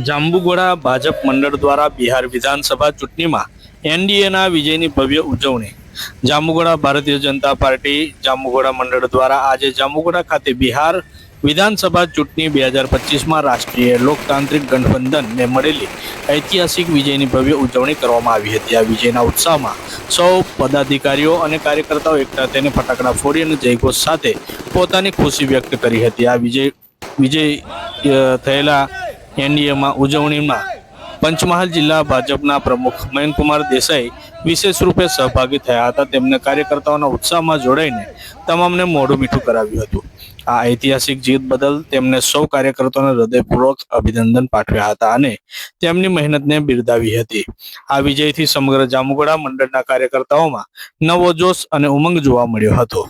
જાંબુગોડા ભાજપ મંડળ દ્વારા બિહાર વિધાનસભા ચૂંટણીમાં એનડીએના વિજયની ભવ્ય ઉજવણી. જાંબુગોડા ભારતીય જનતા પાર્ટી જાંબુગોડા મંડળ દ્વારા આજે જાંબુગોડા ખાતે બિહાર વિધાનસભા ચૂંટણી બે હજાર પચીસમાં રાષ્ટ્રીય લોકતાંત્રિક ગઠબંધનને મળેલી ઐતિહાસિક વિજયની ભવ્ય ઉજવણી કરવામાં આવી હતી. આ વિજયના ઉત્સાહમાં સૌ પદાધિકારીઓ અને કાર્યકર્તાઓ એકઠા થઈને ફટાકડા ફોડી અને જયઘોષ સાથે પોતાની ખુશી વ્યક્ત કરી હતી. આ વિજય વિજય થયેલા એનડીએમાં ઉજવણીમાં પંચમહાલ જિલ્લા ભાજપના પ્રમુખ મયંકુમાર દેસાઈ વિશેષ રૂપે સહભાગી થયા હતા. તેમને કાર્યકર્તાઓના ઉત્સાહમાં જોડાઈને તમામને મોઢું મીઠું કરાવ્યું હતું. આ ઐતિહાસિક જીત બદલ તેમને સૌ કાર્યકર્તાઓને હૃદયપૂર્વક અભિનંદન પાઠવ્યા હતા અને તેમની મહેનતને બિરદાવી હતી. આ વિજયથી સમગ્ર જામુગોડા મંડળના કાર્યકર્તાઓમાં નવો જોશ અને ઉમંગ જોવા મળ્યો હતો.